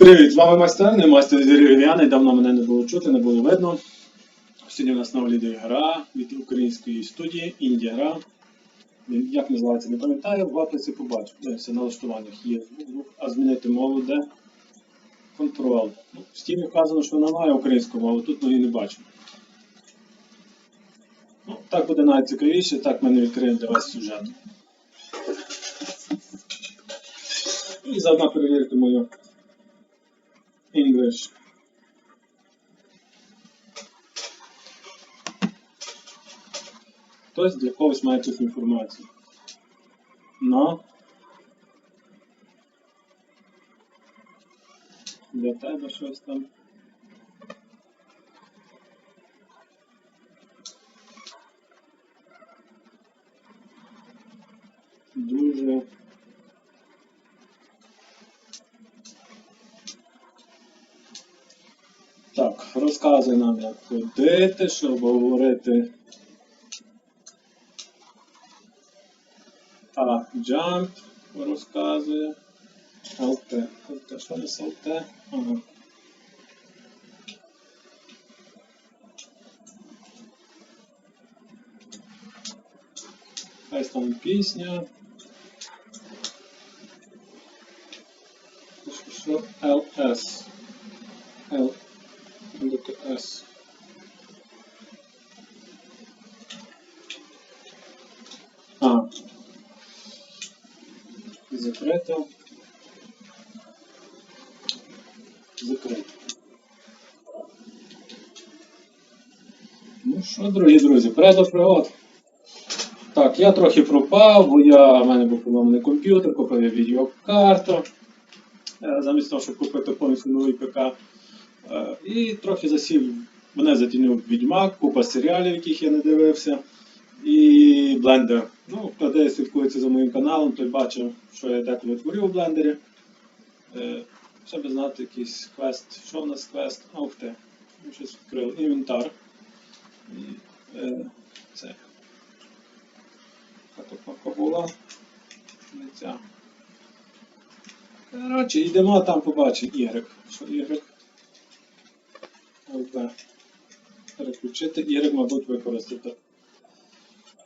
Привіт, з вами майстерний, майстер дерев'яний. Давно мене не було чути, не було видно. Сьогодні у нас нова відеогра від української студії Індія гра. Як називається, не пам'ятаю, в аплиці побачу. Де все налаштуваннях є звук, звук, а змінити мову де? Контрол. Ну, в Steam вказано, що вона має українську мову, тут ми її не бачимо. Ну, так буде навіть цікавіше, так ми не відкриємо для вас сюжет. І заодно перевірити мою English. Хтось для когось має цю інформацію. Но. Для тебе щось там. Дуже. Так, розказуй нам, як ходити, щоб говорити. А, jump розказує. ЛТ. ЛТ, що не ЛТ? Ага. Хай там пісня. Що? Л. ЛТС. А. Закрито. Закрито. Ну що, дорогі друзі, передо пригод. Так, я трохи пропав, бо я, в мене був поламаний комп'ютер, купив я відеокарту. Е, Замість того, щоб купити повністю новий ПК. Е, І трохи засів, мене затінив відьмак, купа серіалів, яких я не дивився. І блендер. Ну, хто де слідкується за моїм каналом, той бачив, що я деколи творю в блендері. Е, Щоб знати якийсь квест. Що в нас квест? Ух ти. Ми щось відкрили. Інвентар. Е, це. Кнопка була? Коротше, йдемо там побачимо Y. Що Y? ЛП. Переключити Y, мабуть, використати.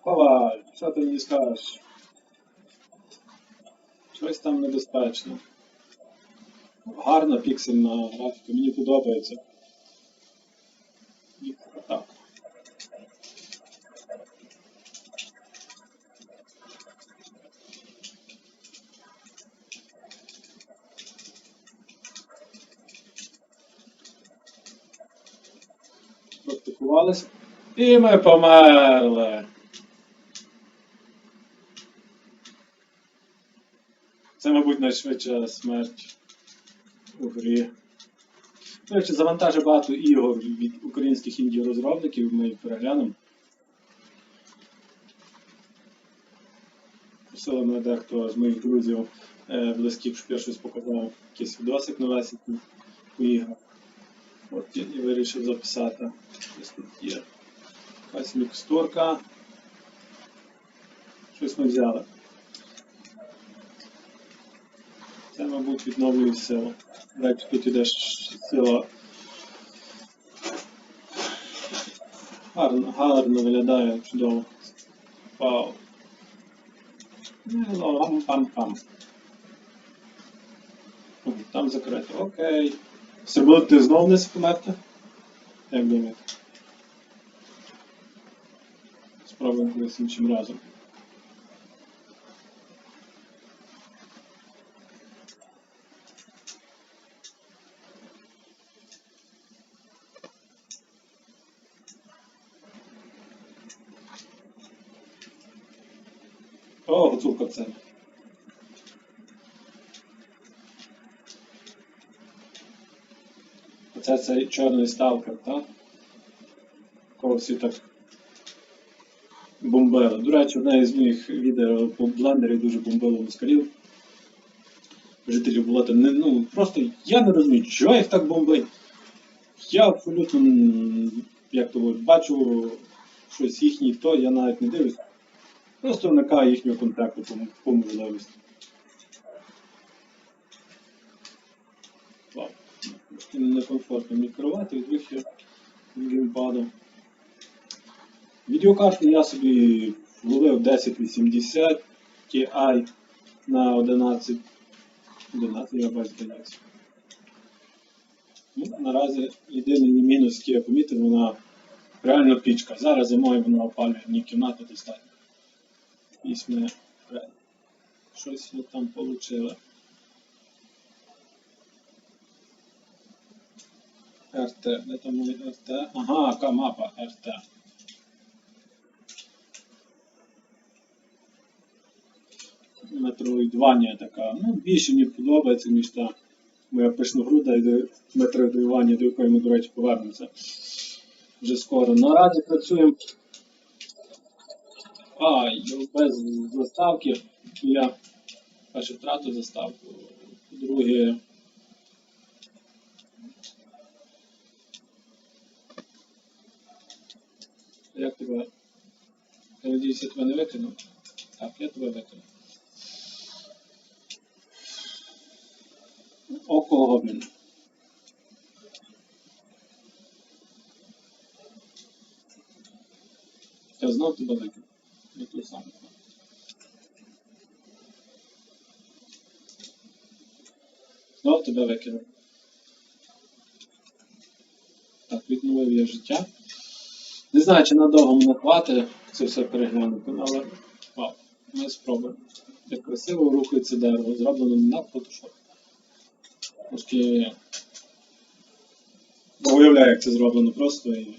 Коваль, що ти мені скажеш? Щось там небезпечно. Гарна піксельна графіка, мені подобається. І так. Практикувалися. І ми померли. Це, мабуть, найшвидша смерть у грі. До речі, завантажив багато ігор від українських інді-розробників, ми їх переглянемо. Просили мене дехто з моїх друзів е, близьких, щось показав, якийсь відосик на новесенький по іграх. От і вирішив записати. Ось тут є якась мікстурка. Щось ми взяли. Це, мабуть, відновлює силу. Речі, тут іде сила. Гарно, гарно виглядає, чудово. Вау. Ну, Пам-пам-пам. О, Там закрито. Окей. Все будете знову не померти? Як думаєте? Спробуємо колись іншим разом. О, гуцулка це. Оце цей чорний сталкер, так? Кого всі так бомбили. До речі, одне із моїх відео по блендері дуже бомбило москалів. Жителів болота не, ну, просто я не розумію, чого їх так бомбить. Я абсолютно, як то бачу щось їхнє, то я навіть не дивлюсь. Просто уникаю їхнього контакту по, по можливості. Некомфортно мені керувати від вихід геймпаду. Відеокарту я собі вловив 1080 Ti на 11 11 ГБ здається. Ну, наразі єдиний мінус, який я помітив, вона реально пічка. Зараз зимою вона опалює мені кімнату достатньо. Вісьме. Щось ми там отримали. РТ, де там РТ? Ага, яка мапа РТ. Метроїдванія така. Ну, більше мені подобається, ніж та моя пишногруда і метроїдванія, до якої ми, до речі, повернемося вже скоро. Наразі працюємо. А, без заставки. Я перше втратив заставку. Друге. Як тебе? Я надіюсь, я тебе не викинув. Так, я тебе викинув. Гоблін. Я знав тебе викинув. Не той самий. Знов тебе викинув. Так, відновив я життя. Не знаю, чи надовго мене хватить це все переглянути, але вау, ми спробуємо. Як красиво рухається дерево, зроблено на Photoshop. Не уявляю, як це зроблено просто і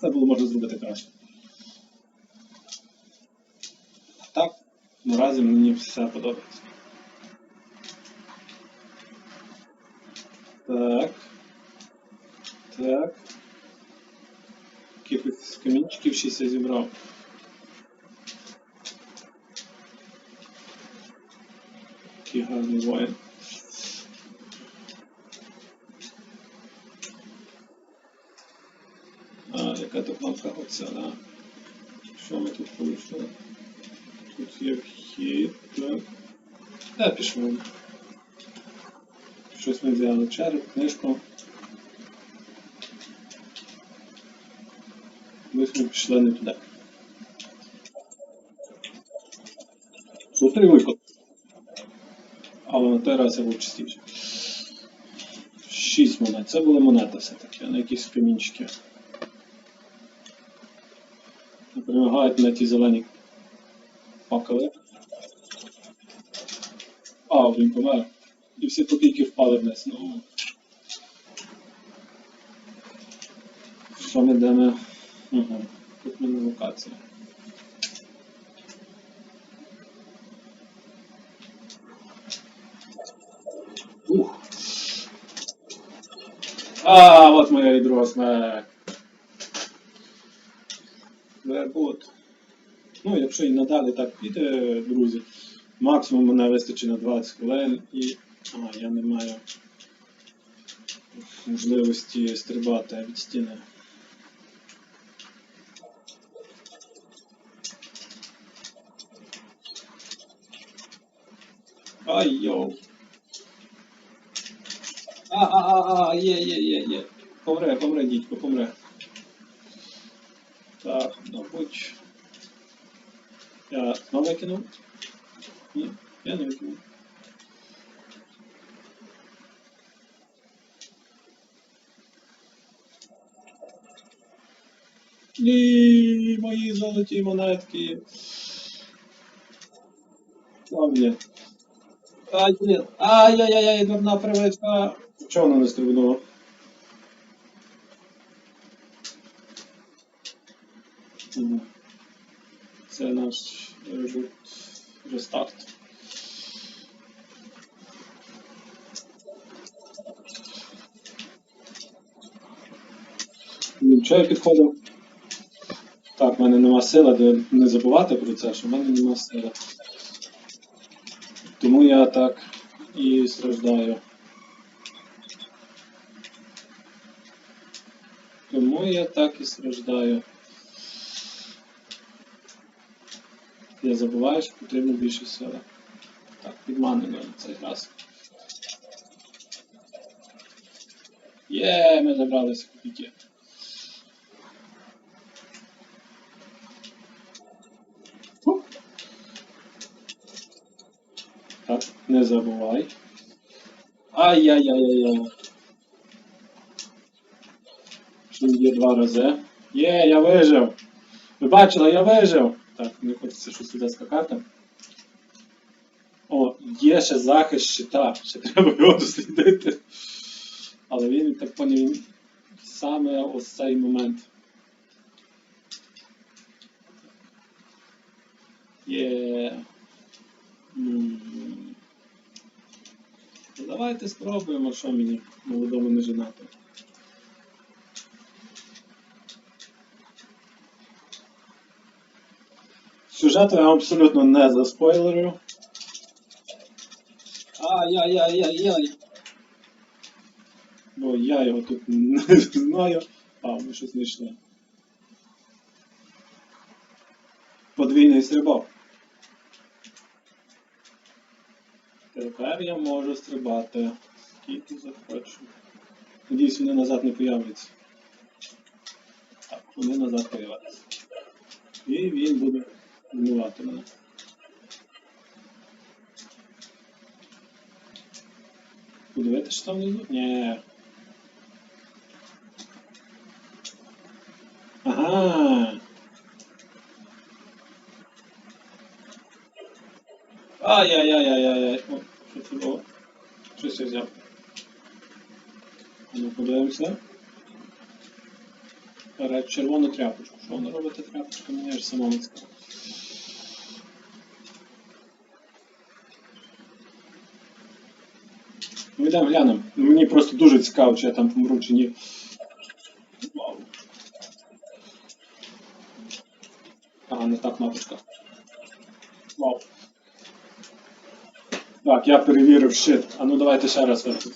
це було можна зробити краще. Так, наразі мені все подобається. Так. Так. Якихось камінчиків щось я зібрав. Такий гарний воїн. А, яка то кнопка оця, да. Що ми тут порушили? Тут є вхід. Та пішли. Щось ми взяли череп, книжку. Ми пішли не туди. Затримуйко. Але на той раз я був частіше. Шість монет. Це були монети все-таки, а не якісь камінчики. Не перемагають на ті зелені пакали. А, він помер. І всі копійки впали вниз. Ну. Що ми йдемо? Угу. Тут мене локація. Ух. А, от моя і друга смерть. Вербот. Ну, якщо і надалі так піде, друзі, максимум мене вистачить на 20 хвилин і. А, я не маю можливості стрибати від стіни. Ай, йоу. А, а, а, а, є, є, є, є. Помре, помре, дідько, помре. Так, мабуть. Я знову викинув? Ні, я не викинув. Ні, мої золоті монетки. Там є. Ай, блін. Ай-яй-яй, дурна привичка. Чого вона не стрибнула? Мгм. Це наш режут рестарт. Що я підходив? Так, в мене нема сили, де не забувати про це, що в мене нема сили. Тому я так і страждаю. Тому я так і страждаю. Я забуваю, що потрібно більше сили. Так, підманено на цей раз. Є, ми забралися копійки. Так, не забувай. Ай-яй-яй-яй-яй. Що є два рази. Є, я вижив. Ви бачили, я вижив. Так, мені хочеться щось сюди скакати. О, є ще захист щита. Ще треба його дослідити. Але він так поняв саме ось цей момент. Є. Давайте спробуємо, що мені молодому не женати. Сюжет я абсолютно не заспойлерю. Ай-яй-яй-яй-яй. Бо я його тут не знаю. А, ми щось знайшли. Подвійний стрибок. Тепер я можу стрибати. Скільки захочу. Надіюсь, вони назад не появляться. Так, вони назад появляться. І він буде вбивати мене. Подивитися, що там внизу? Ні. Ага. Ай-яй-яй-яй-яй. О, що це було? Щось я взяв. Ну, подивимося. Червону тряпочку. Що вона робить тряпочка? Мені ж самому цікаво. Йдемо глянемо. Ну, Мені просто дуже цікаво, чи я там помру, чи ні. А, не та кнопочка. Вау. Так, я перевірив щит. А ну давайте ще раз верту.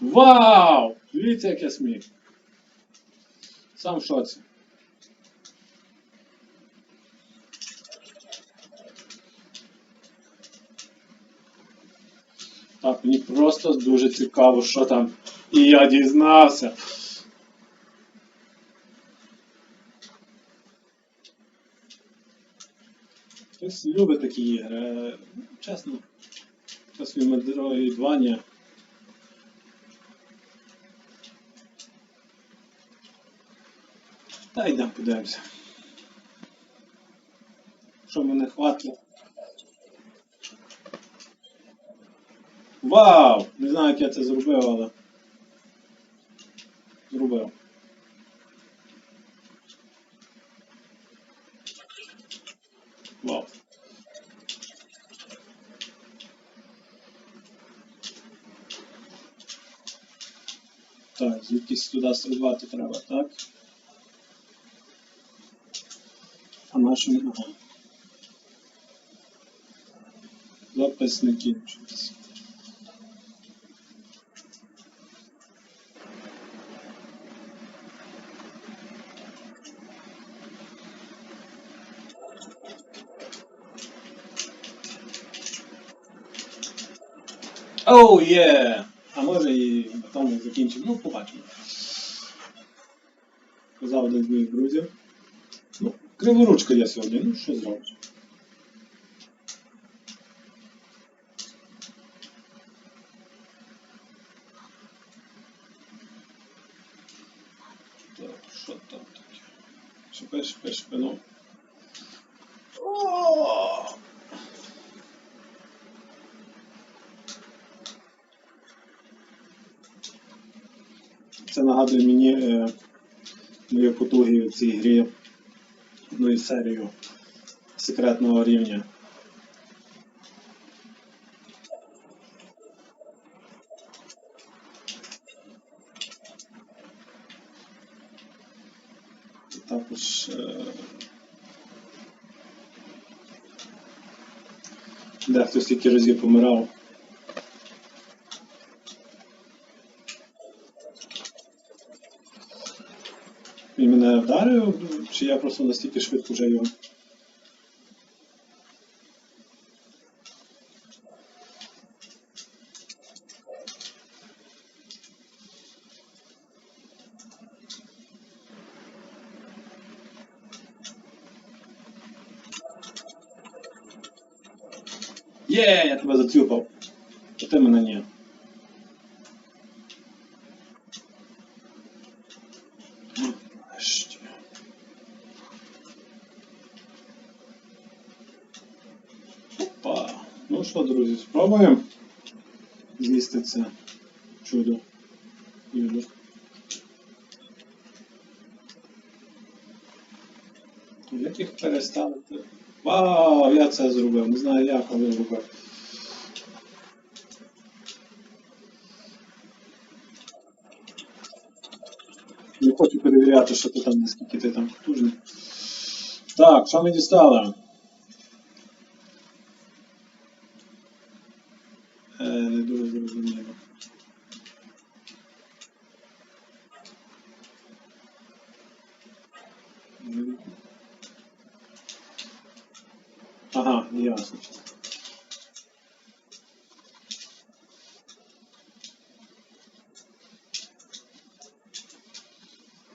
Вау! Дивіться, як я сміх. Сам в шоці. Так, мені просто дуже цікаво, що там. І я дізнався. Хтось любить такі ігри. Е, Чесно. Хтось від Metroidvania. Та йдемо подивимося. Що мене хватить? Вау! Не знаю, як я це зробив, але. Зробив. Вау. Так, звідкись туди стрибати треба, так? А наш він. Ага. Запис не кінчиться. Оу, є! А може і на тому закінчимо. Ну, побачимо. Казав один з моїх друзів. Ну, криворучка я сьогодні, ну що зробиш? Так, що там таке? Шипи, шипи, ну. Це нагадує мені е, мої потуги в цій грі одною серією секретного рівня. І Також е, дехто стільки разів помирав. Він мене вдарив, чи я просто настільки швидко вже його. Є, я тебе зацюпав. А ти мене ні. Що, друзі, спробуємо з'їсти це чудо. Юду. Як їх переставити? Вау, я це зробив. Не знаю як, але зробив. Не хочу перевіряти, що ти там, наскільки ти там потужний. Так, що ми дістали? Е, не дуже зрозуміло. М. Ага, ясно.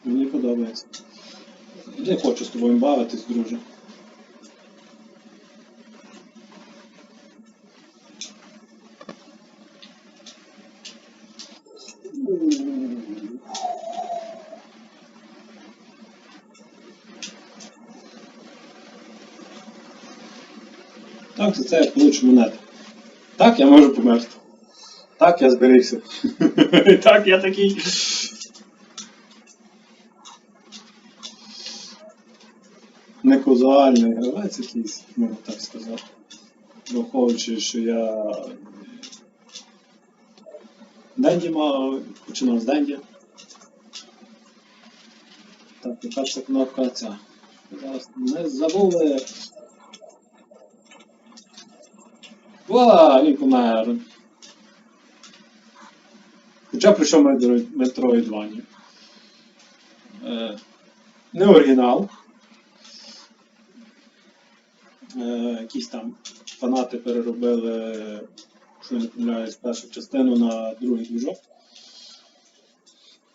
Мені подобається. Не хочу з тобою бавитись, друже. За це я получу монети. Так, я можу померти. Так, я зберігся. Так, я такий. Не казуальний гравець якийсь, можна так сказати. Враховуючи, що я. Денді мав, починав з Денді. Так, це кнопка ця. Зараз не забули. Ва, він помер. Хоча прийшов Metroidvania. Е, не оригінал. Е, якісь там фанати переробили, я не помиляюсь, першу частину на другий двіжок.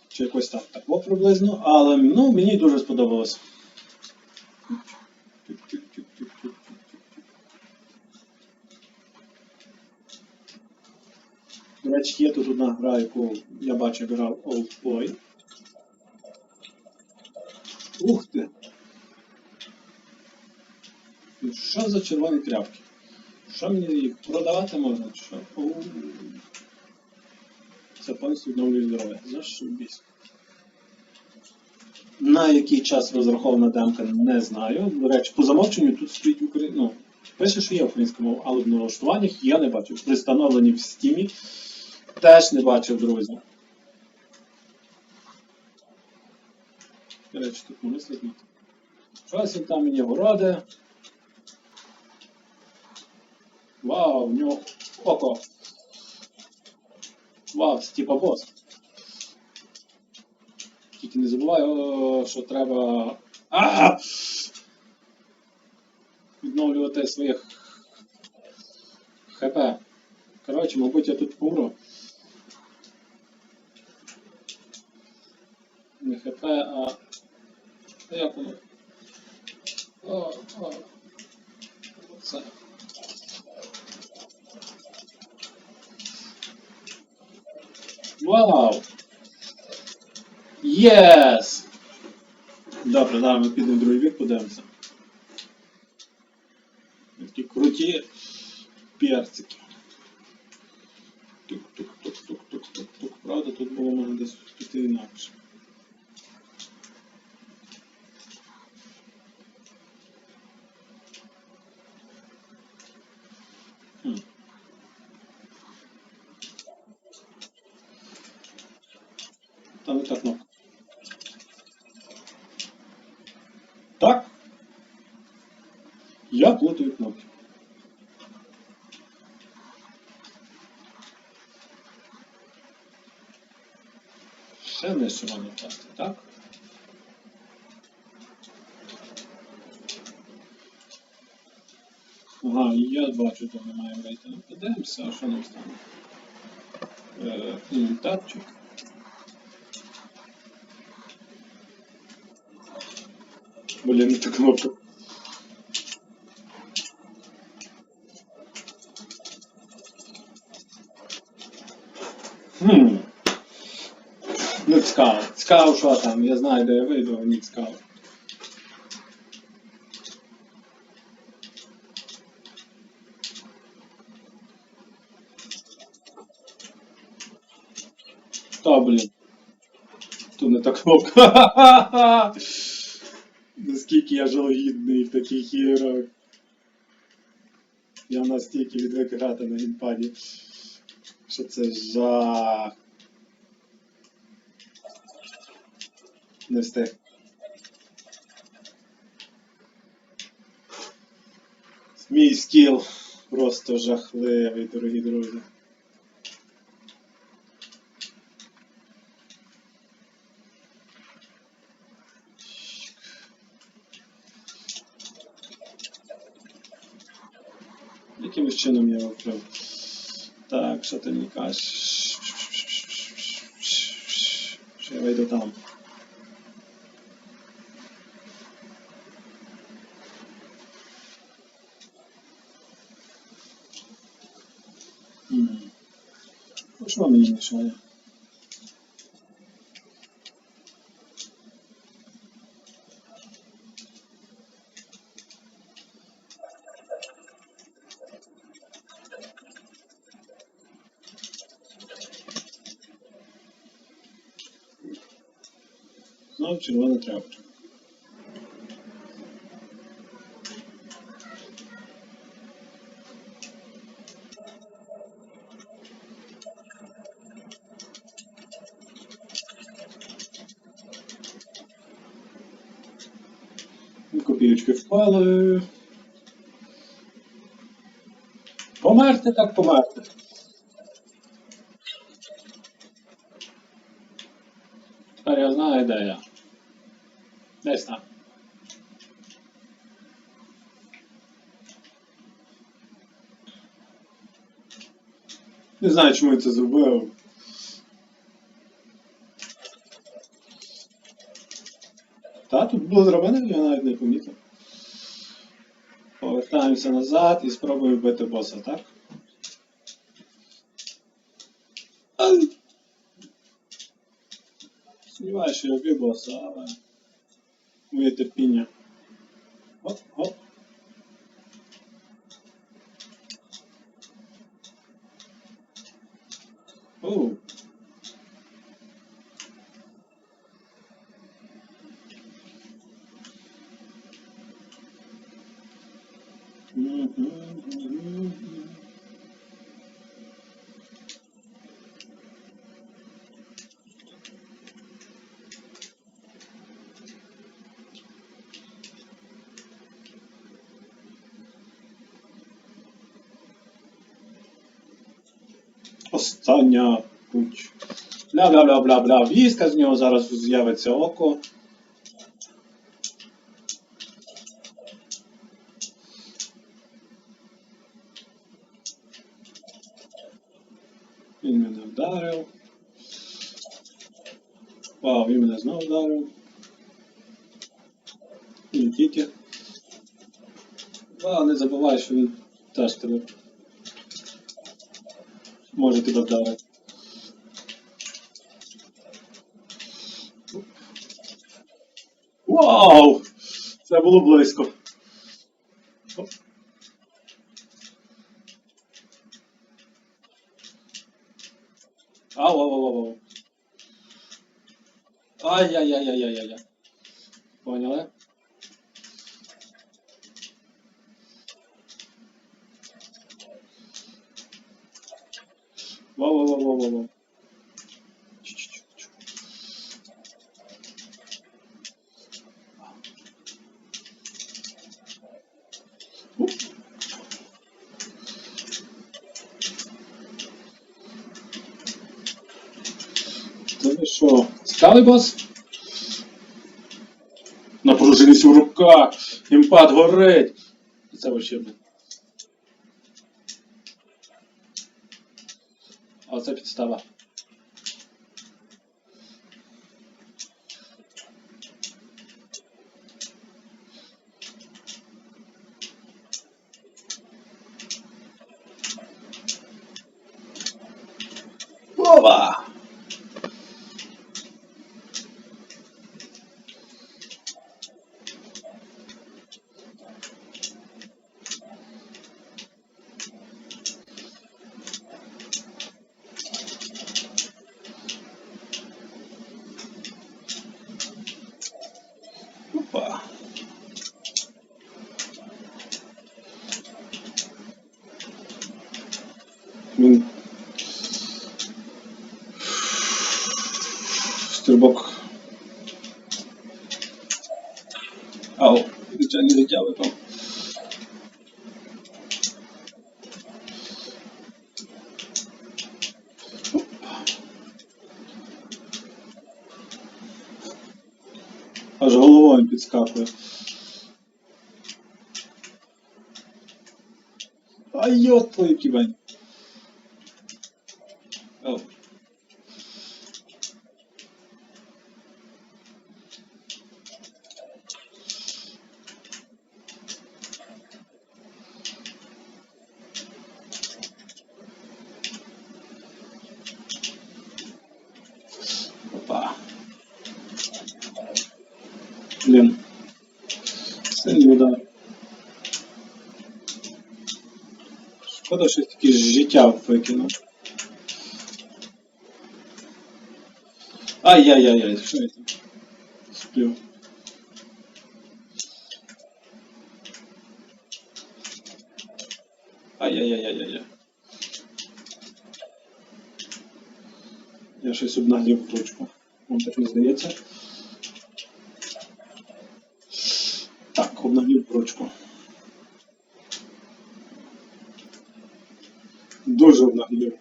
Чи якось так тако приблизно, але ну, мені дуже сподобалось. Речі, є тут одна гра, яку я бачу, грав Old Boy. Ух ти! Що за червоні тряпки? Що мені їх продавати можна? Що? Це повністю відновлює здоров'я. Зашибісь. На який час розрахована демка, не знаю. До речі, по замовченню тут стоїть Україна. Ну, пише, що є українська мова, але в налаштуваннях я не бачив. При встановленні в стімі теж не бачив, друзі. До речі, тут можна сліднути. Щось він там мені городи. Вау, у нього око. Вау, це типа бос. Тільки не забувай, що треба. А! Відновлювати своїх ХП. Коротше, мабуть, я тут помру. ХП, а. А Як воно? О. Вау! Єс! Добре, зараз ми підемо в другий бік, подивимося. Такі круті перцики. Тук-тук-тук-тук-тук-тук-тук. Правда, тут було можна десь піти інакше. все винесемо на класти, так? Ага, я бачу, то ми маємо рейтинг. Подивимося, що нам стане? Інвентарчик. Блін, така кнопка Цікаво. Цікаво, що там. Я знаю, де я вийду, а мені цікаво. Та, блін. Тут не та кнопка. Наскільки я жалогідний в таких іграх. Я настільки відвик грати на геймпаді. Що це жах. Не встиг. Мій скіл просто жахливий, дорогі друзі. Якимось чином я вкрив. Так, що ти мені кажеш? Що я вийду там. М. Ну, що мені мішає? Знову червона тряпочка. І Впали. Померти так померти. Тепер я знаю, де я. Десь там. Не знаю, чому я це зробив. Та, тут було зроблено, я навіть не помітив. Повертаємося назад і спробуємо вбити боса, так? Ай! Сумніваюся, що я вбив боса, але... Моє терпіння. Оп, оп. Оу. Остання путь. Бля-бля-бля-бля-бля. Віска з нього зараз з'явиться око. Він мене вдарив. Вау, він мене знову вдарив. І тільки. Вау, не забувай, що він теж тебе тебе вдарити. Вау! Це було близько. Ай-яй-яй-яй-яй-яй. Поняли? Уп. Це ви що? Цікавий бос? Напруженість у руках, імпад горить. Це вообще, блін. Оце підстава. Опа! Опа. Він стрибок. Ау, звичайно життя випав. Аж головою підскакує. Ай, йот твою кібань. О. Опа. Блін. Сильний удар. Шкода, що таке життя викинув. Ай-яй-яй-яй, що я там? Сплю. Ай-яй-яй-яй-яй. Я щось обнаглів в точку. Вам так не здається? Так, обнаглів прочку. Дуже обнаглів.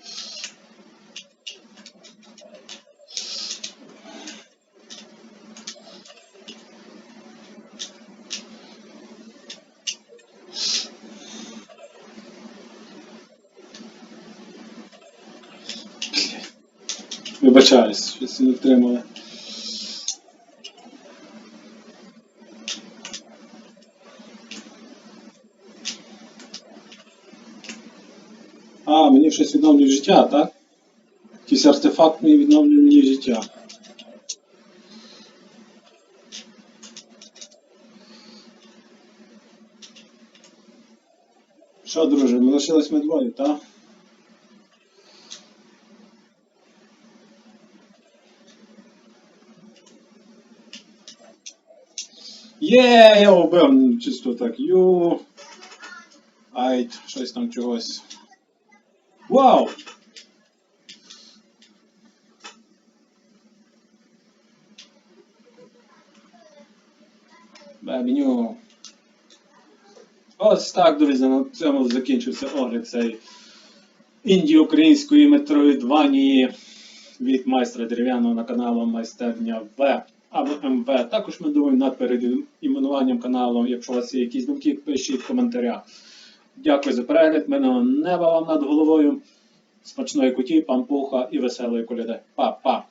Вибачаюсь, щось не втримали. А, мені щось відновлює життя, так? Якийсь артефакт мені відновлює мені життя. Що, друже, лишилось ми двоє, так? Є, я убив чисто так. Ю. Айт, щось там чогось. Вау! Бабіню. Ось так, друзі, на цьому закінчився огляд цієї інді-української метроїдванії від майстра дерев'яного на каналу Майстерня В або МВ. Також ми думаємо над переіменуванням каналу. Якщо у вас є якісь думки, пишіть в коментарях. Дякую за перегляд. Мене неба вам над головою. Смачної куті, пампуха і веселої коляди. Па-па!